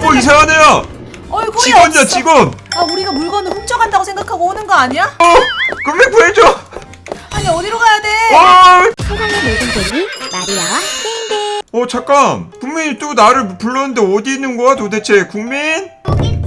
뭐 이상하네요. 얼굴이 직원이야 없어. 직원. 아 우리가 물건을 훔쳐간다고 생각하고 오는 거 아니야? 어, 금맥 구해줘. 아니 어디로 가야 돼? 어, 세상의 모든 재미 마리아와 땡땡 어 잠깐. 국민이 또 나를 불렀는데 어디 있는 거야 도대체? 국민? 여기 있어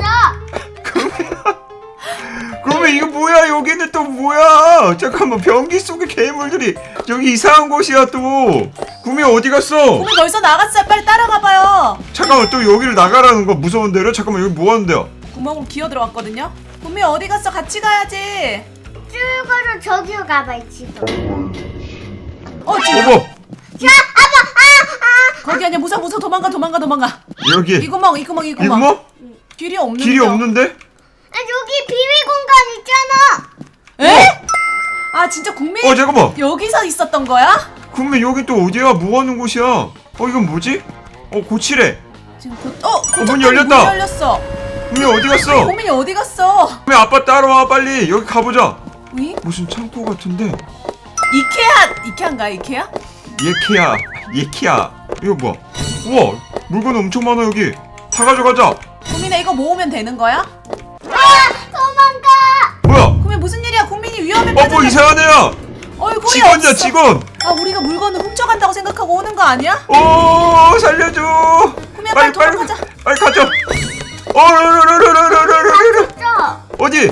그러면 이거 뭐야? 여기는 또 뭐야? 잠깐만 변기 속의 괴물들이 여기 이상한 곳이야 또. 국민 어디 갔어? 우리 벌써 나갔어요. 빨리 따라가 봐요. 잠깐만 또 여기를 나가라는 거 무서운데요? 잠깐만 여기 뭐 하는데요? 구멍으로 기어 들어왔거든요. 분명 어디 갔어? 같이 가야지. 쭈그러 저기로 가봐 지도 어 지금 어머 거기 아니야. 무서워 무서워 도망가 도망가 도망가. 여기 이 구멍 이 구멍 이 구멍. 뭐? 길이 없는데. 길이 없는데? 아 여기 비밀 공간 있잖아 에? 아 진짜 국민 어 잠깐만 여기서 있었던 거야? 국민 여기 또 어디야? 뭐 하는 곳이야? 어 이건 뭐지? 어 고치래 지금 곧 어, 문 고쳤더니 열렸다. 문 열렸어. 국민 어디 갔어? 국민이 어디 갔어? 국민 아빠 따라와 빨리 여기 가보자 위? 무슨 창고 같은데 이케아 이케아인가 이케아? 예키야 예키야 이거 뭐야 우와 물건 엄청 많아 여기 다 가져가자 국민아 이거 모으면 되는 거야? 도망가! 뭐야? 국민 무슨 일이야? 국민이 위험에 어뭐 빠졌는데 이상하네요. 얼굴이 직원이야 없어. 직원. 아 우리가 물건을 훔쳐간다고 생각하고 오는 거 아니야? 오 살려줘. 국민아 빨리 도망가자. 빨리 가자. 어르르르르르르르르. 저 어디?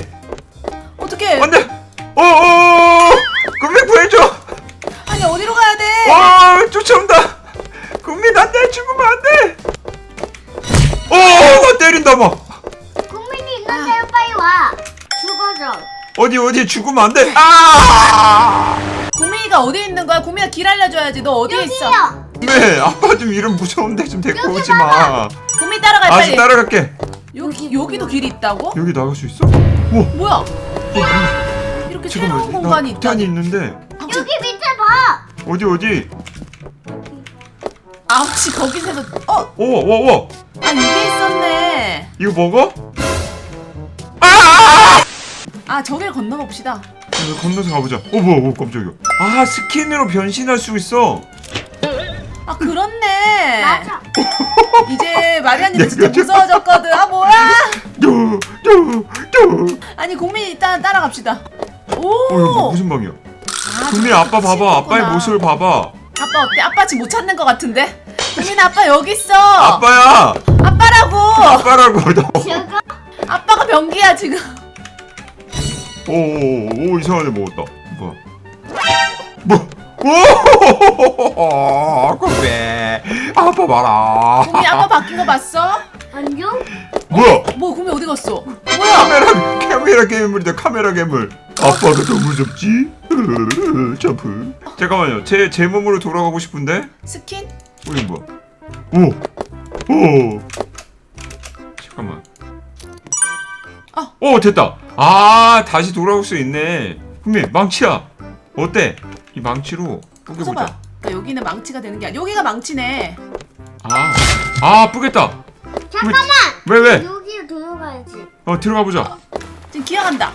어떻게? 안 돼. 어어 국민 구해줘. 아니 어디로 가야 돼? 어 쫓아온다. 국민 안 돼 죽으면 안돼. 어나 때린다 막 와 죽어줘 어디 어디 죽으면 안 돼 아 국민이가 어디 있는 거야? 국민아 길 알려줘야지. 너 어디에 있어? 여기요 네 아빠 좀 이런 무서운데 좀 데리고 여기 오지 마 국민 따라가 아직 빨리. 따라갈게 여기 여기도 길이 있다고? 여기 나갈 수 있어? 우와 뭐야? 이렇게 새로운 잠깐만 공간이 나 있다. 탄이 있는데 여기 밑에 봐 어디 어디 아 혹시 거기서도 어? 오오오 아 이게 있었네. 이거 먹어? 아 저길 건너가 봅시다. 이거 건너서 가보자 어 뭐야 어 깜짝이야 아 스킨으로 변신할 수 있어 아 그렇네. 맞아 이제 마리아님 진짜 무서워졌거든. 아 뭐야? 뚜뚜뚜 아니 국민 일단 따라갑시다. 어 이거 오. 무슨 방이야 아, 국민 아빠 봐봐 친구구나. 아빠의 모습을 봐봐 아빠 어때? 아빠 지금 못 찾는 것 같은데? 국민 아빠 여기 있어. 아빠야 아빠라고. 아빠라고 너 아빠가 변기야 지금. 오오오 이상한 애 먹었다. 뭐야? 뭐? 오! 그래. 아빠 봐라. 국민 아빠 바뀐 거 봤어? 안녕 뭐야? 뭐 국민 어디 갔어? 뭐야? 카메라 카메라 괴물이다 카메라 괴물. 아빠가 더 무섭지? 점프. 잠깐만요. 제 제 몸으로 돌아가고 싶은데? 스킨? 어 이거 뭐야? 오오! 잠깐만. 아. 오 됐다 아 다시 돌아올 수 있네 국민 망치야 어때 이 망치로 뿌겨보자 써봐. 나 여기는 망치가 되는 게 아니야. 여기가 망치네. 아아 뿌겠다 잠깐만 왜 왜? 여기로 들어가야지 어 들어가 보자 지금 기어간다.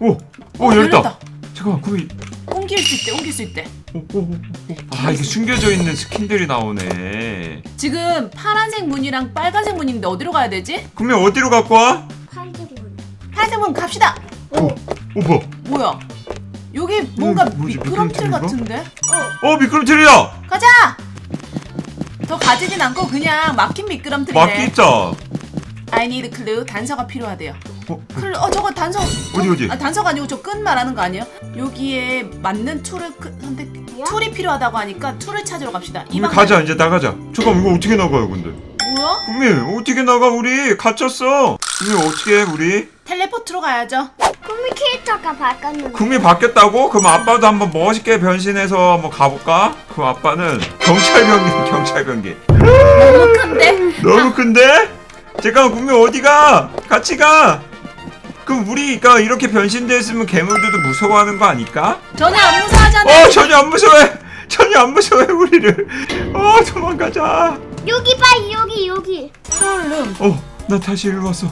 오오 어, 열렸다 열렸다. 잠깐만 국민 옮길 수 있대. 옮길 수 있대. 오, 오, 오, 오. 아 이게 숨겨져 있는 스킨들이 나오네. 지금 파란색 문이랑 빨간색 문인데 어디로 가야 되지? 그러면 어디로 갖고 와? 파란색 문 갑시다. 오, 오 뭐야? 뭐야? 여기 뭔가 뭐지? 미끄럼틀 미끄럼틀인가? 같은데? 어 미끄럼틀이야. 가자. 더 가지진 않고 그냥 막힌 미끄럼틀이네. 막기자. I need clue. 단서가 필요하대요. 어, 클, 어 저거 단서. 어디, 어디? 아 단서가 아니고 저끈 말하는 거 아니에요? 여기에 맞는 툴을 크- 선택. 툴이 필요하다고 하니까 툴을 찾으러 갑시다. 우리 방 가자 이제 나가자. 잠깐 이거 어떻게 나가요 근데? 뭐야? 국민 어떻게 나가 우리 갇혔어. 국민 어떻게 해 우리? 텔레포트로 가야죠. 국민 캐릭터가 바꿨는데 국민 바뀌었다고? 그럼 아빠도 한번 멋있게 변신해서 한번 가볼까? 그 아빠는 경찰 변기 경찰 변기. 너무 큰데? 너무 큰데? 잠깐 국민 어디가? 같이 가. 그럼 우리가 이렇게 변신됐으면 괴물들도 무서워하는 거 아닐까? 전혀 안 무서워하잖아. 어 전혀 안 무서워해. 전혀 안 무서워해 우리를. 어 도망가자. 여기 봐 여기 여기 풀룸, 어나 다시 일로 왔어.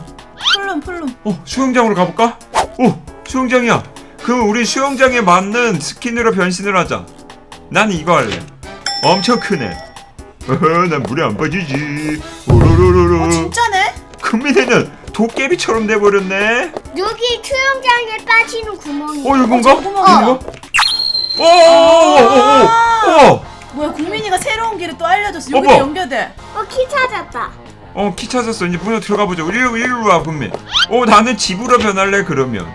풀룸, 풀룸. 어 수영장으로 가볼까? 오 수영장이야. 그럼 우리 수영장에 맞는 스킨으로 변신을 하자. 난 이거 할래. 엄청 크네. 어허 난 물에 안 빠지지. 오로로로로. 어 진짜 국민이는 도깨비처럼 돼버렸네. 여기 수영장에 빠지는 구멍이. 어 이건가? 저 구멍이다. 이건가? 오오오오오 뭐야 국민이가 새로운 길을 또 알려줬어. 어머. 여기 연결돼. 어, 키 찾았다. 어, 키 찾았어. 이제 문으로 들어가 보자. 일로 일로 와, 국민. 어, 나는 집으로 변할래 그러면.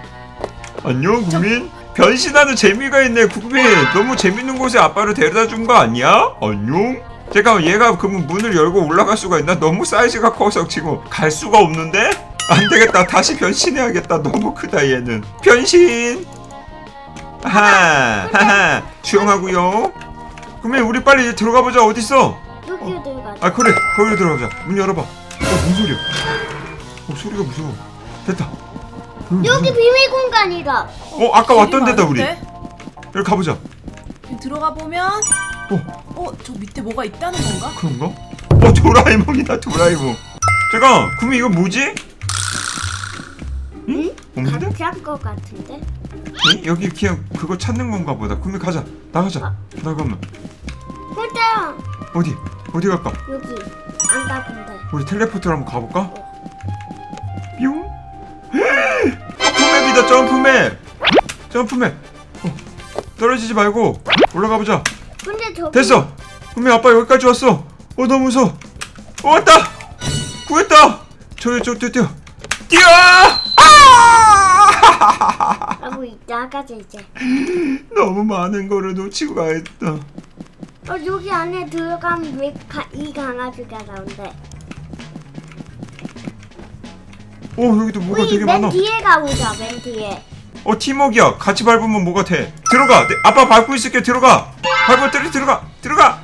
안녕, 국민. 변신하는 재미가 있네, 국민. 너무 재밌는 곳에 아빠를 데려다 준 거 아니야? 안녕. 잠깐만, 얘가 그러면 문을 열고 올라갈 수가 있나? 너무 사이즈가 커서 지금 갈 수가 없는데? 안 되겠다. 다시 변신해야겠다. 너무 크다, 얘는. 변신. 하하, 하하. 수영하고요. 국민, 우리 빨리 들어가 보자. 어디 있어? 여기로 들어가자. 아 그래 거기로 들어가자 문 열어봐 어뭔 소리야 어 소리가 무서워 됐다 여기 여기 무슨- 비밀 공간이다. 어 아까 왔던 데다 우리? 여기 가보자 들어가 보면 어 어 저 밑에 뭐가 있다는 건가? 그런가? 어 도라에몽이다 도라에몽 잠깐 구미 이거 뭐지? 응? 없는데? 것 같은데? 응? 여기 그냥 그거 찾는 건가 보다 구미 가자 나가자 나가면 호텔 어디? 어디 갈까? 여기. 안 가본데. 우리 텔레포트로 한번 가볼까? 뿅. 점프맵이다 점프맵. 점프맵. 어, 떨어지지 말고 올라가 보자. 근데 저기 됐어. 분명 아빠 여기까지 왔어. 어 너무 무서워. 어, 왔다. 구했다. 저기 저 뛰어. 뛰어! 뛰어 아! 하고 나가자 이제. 너무 많은 거를 놓치고 가했다 어 여기 안에 들어가면 왜이 강아지가 나온대? 어 여기도 뭐가 우리 되게 맨 많아. 뒤에 가보자 맨 뒤에. 어 팀워크야. 같이 밟으면 뭐가 돼? 들어가. 내, 아빠 밟고 있을게. 들어가. 밟아 들어 들어가. 들어가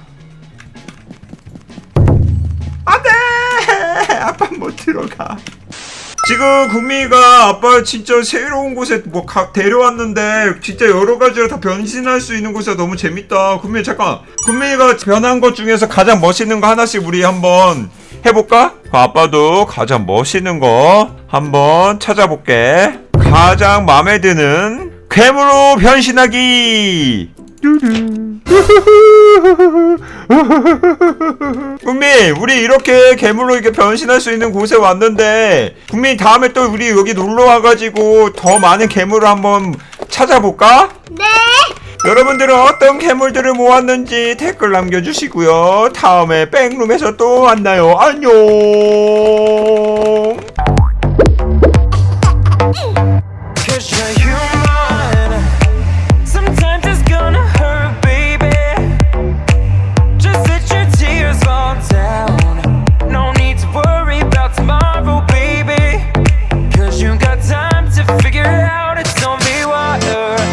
지금 국미가 아빠 진짜 새로운 곳에 뭐 가, 데려왔는데 진짜 여러 가지로 다 변신할 수 있는 곳이 너무 재밌다. 국미 잠깐. 국미가 변한 것 중에서 가장 멋있는 거 하나씩 우리 한번 해볼까? 아빠도 가장 멋있는 거 한번 찾아볼게. 가장 마음에 드는 괴물로 변신하기 국민 우리 이렇게 괴물로 이렇게 변신할 수 있는 곳에 왔는데 국민 다음에 또 우리 여기 놀러 와가지고 더 많은 괴물을 한번 찾아볼까? 네. 여러분들은 어떤 괴물들을 모았는지 댓글 남겨주시고요. 다음에 백룸에서 또 만나요. 안녕!